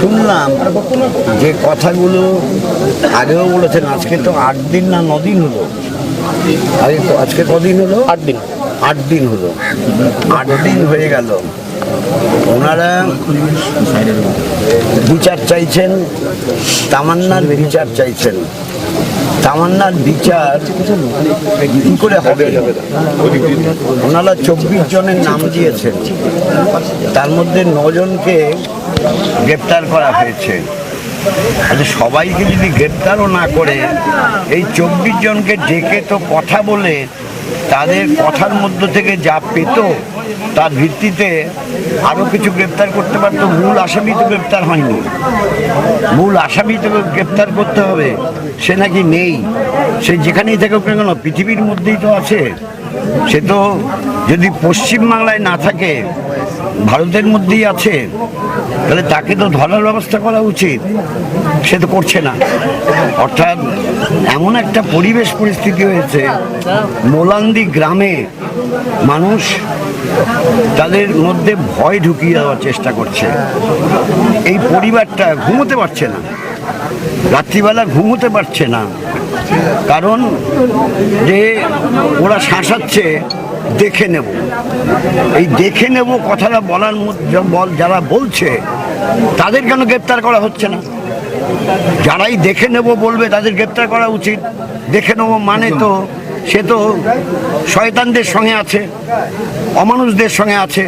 শুনলাম যে কথাগুলো আগেও বলেছেন আজকে তো আট দিন না দিন হলো। আগে আজকে কদিন হলো? আট দিন। আট দিন হলো। আট দিন হয়ে গেল। ওনারা বিচার চাইছেন তামান্নার বিচার চাইছেন। তামান্নার বিচার কি করে হবে? ওনারা চব্বিশ জনের নাম দিয়েছেন। তার মধ্যে নজনকে গ্রেপ্তার করা হয়েছে। আচ্ছা সবাইকে যদি গ্রেপ্তারও না করে, এই চব্বিশ জনকে ডেকে তো কথা বলে, তাদের কথার মধ্য থেকে যা পেত, তার ভিত্তিতে আরও কিছু গ্রেপ্তার করতে পারতো। মূল আসামি তো গ্রেপ্তার হয়নি। মূল আসামি তো গ্রেপ্তার করতে হবে। সে নাকি নেই। সে যেখানেই থাকুক না কেন, পৃথিবীর মধ্যেই তো আছে। সে তো যদি পশ্চিমবাংলায় না থাকে ভারতের মধ্যেই আছে, তাহলে তাকে তো ধরার ব্যবস্থা করা উচিত। সে তো করছে না। অর্থাৎ এমন একটা পরিবেশ পরিস্থিতি হয়েছে, মোলান্দি গ্রামে মানুষ তাদের মধ্যে ভয় ঢুকিয়ে দেওয়ার চেষ্টা করছে। এই পরিবারটা ঘুমোতে পারছে না। রাত্রিবেলা ঘুমোতে পারছে না। কারণ যে ওরা শাসাচ্ছে দেখে নেব। এই দেখে নেব কথাটা বলার মধ্যে বল যারা বলছে, তাদের কেন গ্রেপ্তার করা হচ্ছে না? যারাই দেখে নেব বলবে, তাদের গ্রেপ্তার করা উচিত। দেখে নেব মানে তো, সে তো শয়তানদের সঙ্গে আছে, অমানুষদের সঙ্গে আছে।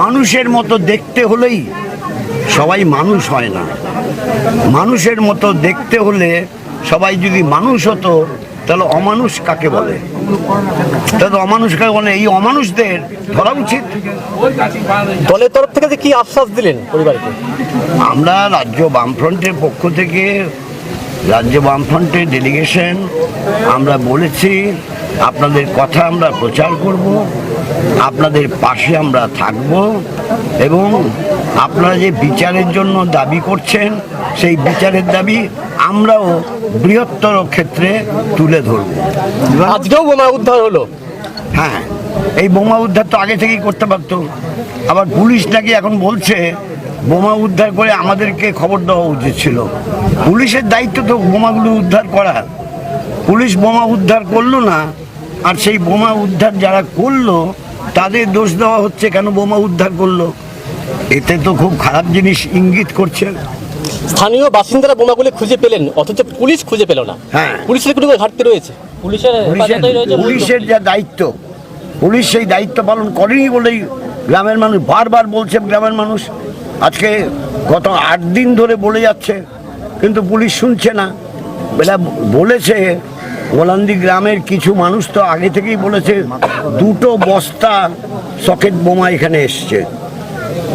মানুষের মতো দেখতে হলেই সবাই মানুষ হয় না। মানুষের মতো দেখতে হলে সবাই যদি মানুষ হতো তাহলে অমানুষ কাকে বলে? তাহলে অমানুষ কাকে বলে? এই অমানুষদের ধরা উচিত। দলের তরফ থেকে কি আশ্বাস দিলেন পরিবারকে? আমরা রাজ্য বামফ্রন্টের পক্ষ থেকে রাজ্য বামফ্রন্টের ডেলিগেশন আমরা বলেছি আপনাদের কথা আমরা প্রচার করব আপনাদের পাশে আমরা থাকব এবং আপনারা যে বিচারের জন্য দাবি করছেন সেই বিচারের দাবি আমরাও বৃহত্তর ক্ষেত্রে তুলে ধরব। আজকেও বোমা উদ্ধার হলো? হ্যাঁ এই বোমা উদ্ধার তো আগে থেকেই করতে পারতো। আবার পুলিশ নাকি এখন বলছে বোমা উদ্ধার করে আমাদেরকে খবর দেওয়া উচিত ছিল। পুলিশের দায়িত্ব তো বোমাগুলো উদ্ধার করা পুলিশ বোমা উদ্ধার করল না আর সেই বোমা উদ্ধার যারা করল তাদের দোষ দেওয়া হচ্ছে কেন বোমা উদ্ধার করল? এতে তো খুব খারাপ জিনিস ইঙ্গিত করছে। স্থানীয় বাসিন্দারা বোমাগুলি খুঁজে পেলেন অথচ পুলিশ খুঁজে পেল না। হ্যাঁ। পুলিশের কোনো ঘাটতি রয়েছে? পুলিশের হেফাজতেই রয়েছে পুলিশের যা দায়িত্ব পুলিশ সেই দায়িত্ব পালন করেনি বলেই গ্রামের মানুষ বারবার বলছে গ্রামের মানুষ আজকে গত আট দিন ধরে বলে যাচ্ছে কিন্তু পুলিশ শুনছে না। এরা বলেছে গোলান্দি গ্রামের কিছু মানুষ তো আগে থেকেই বলেছে দুটো বস্তা সকেট বোমা এখানে এসছে।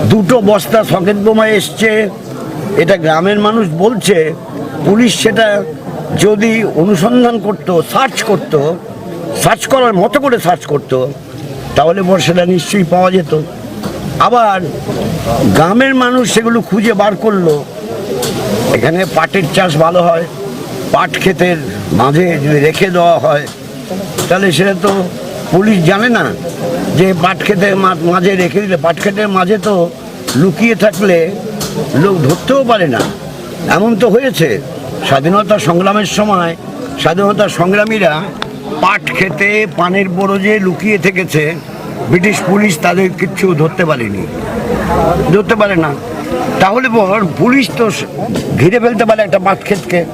দুটো বস্তা সকেট বোমা এসছে এটা গ্রামের মানুষ বলছে, পুলিশ সেটা যদি অনুসন্ধান করত, সার্চ করত, সার্চ করার মতো করে সার্চ করত, তাহলে পর সেটা নিশ্চয়ই পাওয়া যেত। আবার গ্রামের মানুষ সেগুলো খুঁজে বার করল। এখানে পাটের চাষ ভালো হয়, পাট ক্ষেতের মাঝে যদি রেখে দেওয়া হয়, তাহলে সেটা তো পুলিশ জানে না যে পাট ক্ষেতের মাঝে রেখে দিলে, পাট ক্ষেতের মাঝে তো লুকিয়ে থাকলে লোক ধরতেও পারে না। এমন তো হয়েছে। স্বাধীনতা সংগ্রামের সময় স্বাধীনতা সংগ্রামীরা পাট খেতে, পানের বরজে লুকিয়ে থেকেছে। ব্রিটিশ পুলিশ তাদের কিচ্ছু ধরতে পারেনি। ধরতে পারে না। তাহলে পর পুলিশ তো ঘিরে ফেলতে পারে একটা মাঠ ক্ষেতকে।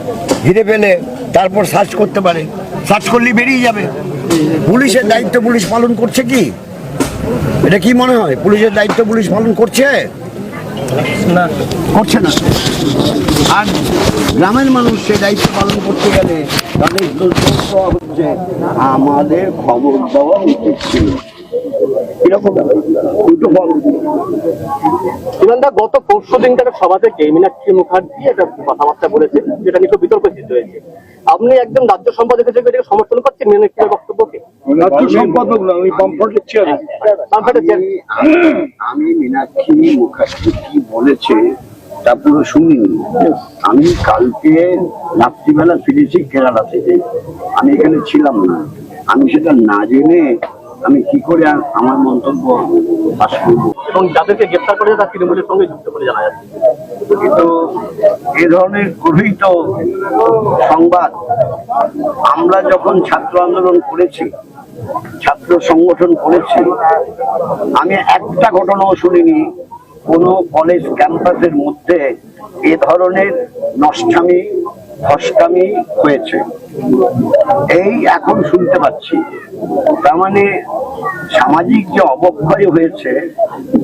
ঘিরে ফেলে তারপর সার্চ করতে পারে। সার্চ করলেই বেরিয়ে যাবে। পুলিশের দায়িত্ব পুলিশ পালন করছে কি? এটা কি মনে হয়? পুলিশের দায়িত্ব পুলিশ পালন করছে? করছে না। আর গ্রামের মানুষ সে দায়িত্ব পালন করতে গেলে তাদের আমাদের খবর দেওয়া উচিত ছিল। এরকম দুটো গত পরশু দিনকার সভা থেকে মীনাক্ষী মুখার্জি একটা কথাবার্তা বলেছে যেটা নিয়ে বিতর্ক সৃষ্টি হয়েছে। আপনি একদম রাজ্য সম্পাদক হিসেবে এটাকে সমর্থন করছেন মীনাক্ষীর বক্তব্যকে? রাজ্য সম্পাদক না উনি বামফ্রন্টের চেয়ারম্যান আমি আমি মীনাক্ষী মুখার্জি কি বলেছে তা পুরো শুনিনি। আমি কালকে রাত্রিবেলা ফিরেছি কেরালা থেকে। আমি এখানে ছিলাম না। আমি সেটা না জেনে আমি কি করে আর আমার মন্তব্য পাশ করব? এবং যাদেরকে গ্রেপ্তার করেছে তারা তৃণমূলের সঙ্গে যুক্ত করে জানা যাচ্ছে। কিন্তু এ ধরনের গৃহীত সংবাদ আমরা যখন ছাত্র আন্দোলন করেছি ছাত্র সংগঠন করেছি আমি একটা ঘটনাও শুনিনি কোনো কলেজ ক্যাম্পাসের মধ্যে এ ধরনের নষ্টামি ধস্কামি হয়েছে। এই এখন শুনতে পাচ্ছি। তার মানে সামাজিক যে অবক্ষয় হয়েছে,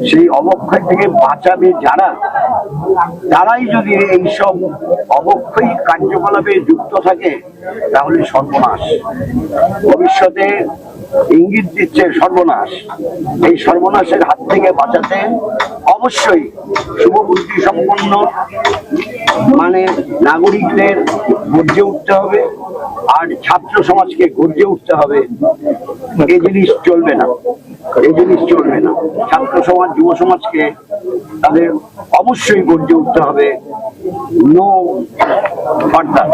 সেই অবক্ষয় থেকে বাঁচাবে যারা, তারাই যদি এইসব অবক্ষয়ী কার্যকলাপে যুক্ত থাকে, তাহলে সর্বনাশ। ভবিষ্যতে ইঙ্গিত দিচ্ছে সর্বনাশ। এই সর্বনাশের হাত থেকে বাঁচাতে অবশ্যই শুভবুদ্ধি সম্পন্ন মানে নাগরিকদের গর্জে উঠতে হবে, আর ছাত্র সমাজকে গর্জে উঠতে হবে। এই জিনিস চলবে না এই জিনিস চলবে না। ছাত্র সমাজ, যুব সমাজকে তাদের অবশ্যই গর্জে উঠতে হবে। No further